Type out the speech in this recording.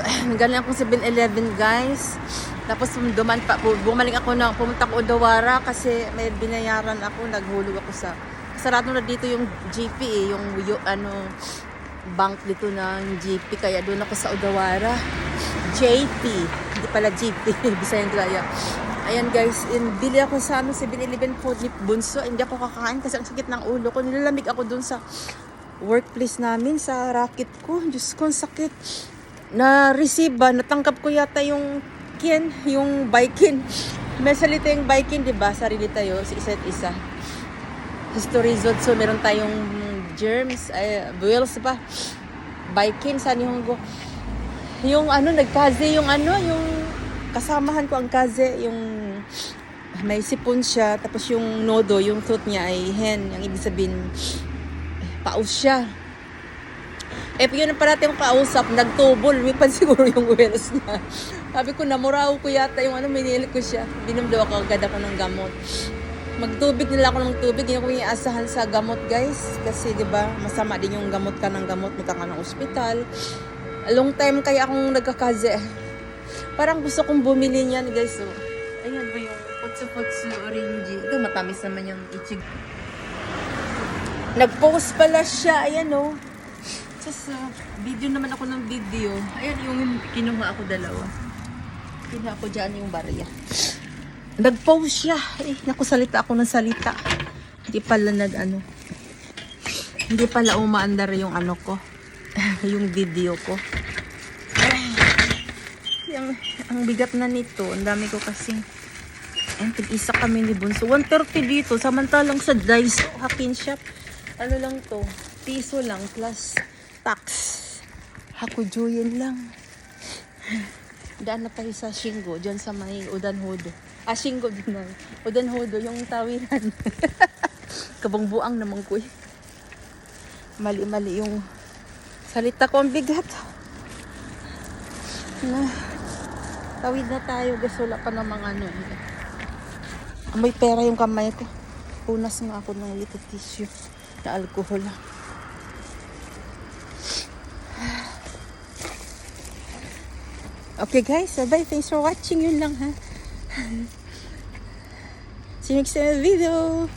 galing akong 7-Eleven guys. Tapos duman pa, bu- bumalik ako na, pumunta ko Odawara kasi may binayaran ako, naghulog ako sa, sarado na dito yung GP eh, yung, yung ano, bank dito ng GP, kaya doon ako sa Odawara. JP, hindi pala GP, Bisayang Graya. Ayan guys, in, bili ako sa ano, 7-Eleven po ni Bunso, hindi ako kakain kasi ang sakit ng ulo ko. Nilalamig ako doon sa workplace namin, sa racket ko. Diyos ko, sakit. Na-receive ba, natangkap ko yata yung kin, yung bikin. May salita yung bikin, di ba? Sarili tayo, sa isa't isa. History so meron tayong germs, ay, wheels ba? Bikin, saan yung go? Yung ano, nagkaze yung ano, yung kasamahan ko ang kaze, yung may sipon siya, tapos yung nodo, yung throat niya ay hen, ang ibig sabihin, paus siya. Eh, yun ang parati yung kausap, nagtubol, lumipad siguro yung wheels niya. Sabi ko, namuraw ko yata yung ano, minili ko siya. Binom daw ako agad ako ng gamot. Magtubig nila ako ng tubig, hindi ko iaasahan sa gamot guys. Kasi di ba masama din yung gamot ka ng gamot, punta ka ng ospital. A long time kaya akong nagkakaze. Parang gusto kong bumili niyan guys. So, ayan ba yung putsu-putsu orange. Ito matamis naman yung ichig. Nag-post pala siya, ayan oh. Just uh, video naman ako ng video. Ayan yung kinuha ako dalawa. Kinuha ko dyan yung barya. Nag-post siya. Eh, naku, salita ako ng salita. Hindi pala nag ano. Hindi pala umaandar yung ano ko. yung video ko. Yung, ang bigat na nito. Ang dami ko kasi. Ang tig-isa kami ni Bunso. 130 dito. Samantalang sa Daiso Hakin Shop. Ano lang to? Piso lang plus tax. Hakujuyin lang. Daan na tayo sa Shingo. Diyan sa may Udanhodo. Ah, Shingo din na. Udanhodo, yung tawiran. Kabangbuang naman ko eh. Mali-mali yung salita ko. Ang bigat. Na, tawid na tayo. Gusto wala pa namang ano. eh. May pera yung kamay ko. Punas nga ako ng little tissue na alcohol. Okay guys, bye. Thanks for watching. Yun lang ha. See you next time video.